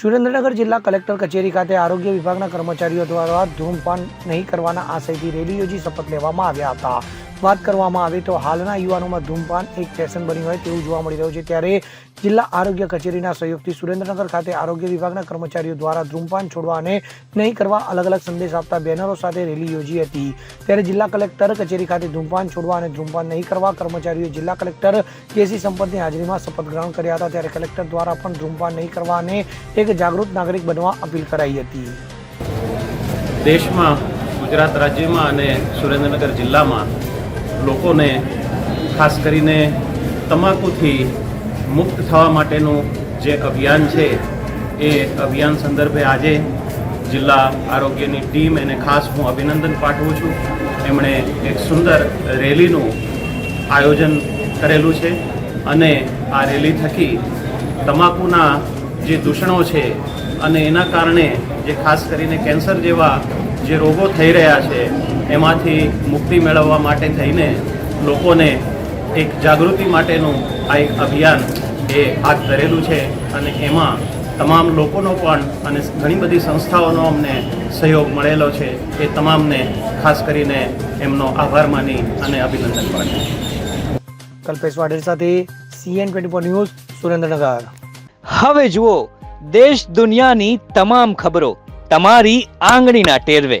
સુરેન્દ્રનગર જિલ્લા કલેક્ટર કચેરી ખાતે આરોગ્ય વિભાગના કર્મચારીઓ દ્વારા ધૂમપાન નહીં કરવાના આશયથી રેલી યોજી શપથ લેવામાં આવ્યા હતા. વાત કરવામાં આવે તો હાલના યુવાનોમાં ધૂમપાન એક ફેશન બની હોય તેવું જોવા મળી રહ્યું છે. ત્યારે જિલ્લા આરોગ્ય કચેરીના સહયોગથી સુરેન્દ્રનગર ખાતે આરોગ્ય વિભાગના કર્મચારીઓ દ્વારા ધૂમપાન છોડવા અને નહીં કરવા અલગ અલગ સંદેશ આપતા બેનરો સાથે રેલી યોજી હતી. ત્યારે જિલ્લા કલેક્ટર કચેરી ખાતે ધૂમપાન છોડવા અને ધૂમપાન નહીં કરવા કર્મચારીઓએ જિલ્લા કલેક્ટર કેસી સંપતની હાજરીમાં શપથ ગ્રહણ કર્યા હતા. ત્યારે કલેક્ટર દ્વારા પણ ધૂમપાન નહીં કરવા અને એક જાગૃત નાગરિક બનવા અપીલ કરાઈ હતી. દેશમાં, ગુજરાત રાજ્યમાં અને સુરેન્દ્રનગર જિલ્લામાં લોકોને, ખાસ કરીને તમાકુથી મુક્ત થવા માટેનું જે અભિયાન છે, એ અભિયાન સંદર્ભે આજે જિલ્લા આરોગ્યની ટીમ એને ખાસ હું અભિનંદન પાઠવું છું. એમણે એક સુંદર રેલીનું આયોજન કરેલું છે અને આ રેલી થકી તમાકુના જે દૂષણો છે અને એના કારણે જે ખાસ કરીને કેન્સર જેવા જે રોગો થઈ રહ્યા છે એમાંથી મુક્તિ મેળવવા માટે થઈને લોકોને એક જાગૃતિ માટેનું આ એક અભિયાન એ હાથ ધરેલું છે અને એમાં તમામ લોકોનો પણ અને ઘણી બધી સંસ્થાઓનો અમને સહયોગ મળેલો છે. એ તમામને ખાસ કરીને એમનો આભાર માની અને અભિનંદન પાઠવું કલ્પેશ વાડેલ સાથે CN twenty four news Surendranagar. હવે જુઓ દેશ દુનિયાની તમામ ખબરો તમારી આંગળીના ટેરવે.